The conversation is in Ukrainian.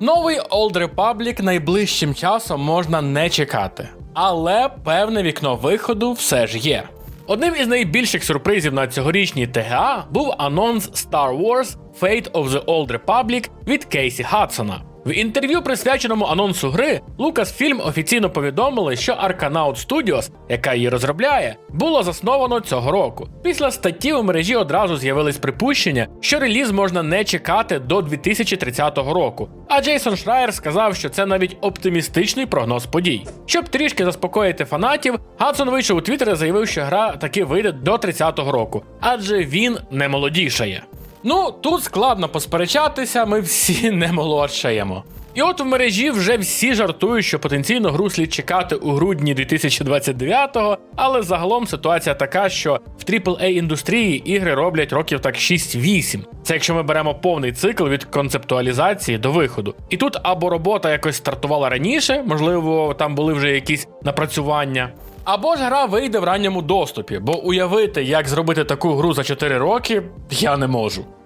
Новий Old Republic найближчим часом можна не чекати, але певне вікно виходу все ж є. Одним із найбільших сюрпризів на цьогорічній ТГА був анонс Star Wars Fate of the Old Republic від Кейсі Хадсона. В інтерв'ю, присвяченому анонсу гри, Lucasfilm офіційно повідомили, що Arcanaut Studios, яка її розробляє, було засновано цього року. Після статті у мережі одразу з'явились припущення, що реліз можна не чекати до 2030 року. А Джейсон Шрайер сказав, що це навіть оптимістичний прогноз подій. Щоб трішки заспокоїти фанатів, Гадсон вийшов у Твіттер і заявив, що гра таки вийде до 30-го року, адже він не молодішає. Ну, тут складно посперечатися, ми всі не молодшаємо. І от в мережі вже всі жартують, що потенційно гру слід чекати у грудні 2029-го, але загалом ситуація така, що в aaa індустрії ігри роблять років так 6-8. Це якщо ми беремо повний цикл від концептуалізації до виходу. І тут або робота якось стартувала раніше, можливо, там були вже якісь напрацювання. Або ж гра вийде в ранньому доступі, бо уявити, як зробити таку гру за 4 роки, я не можу.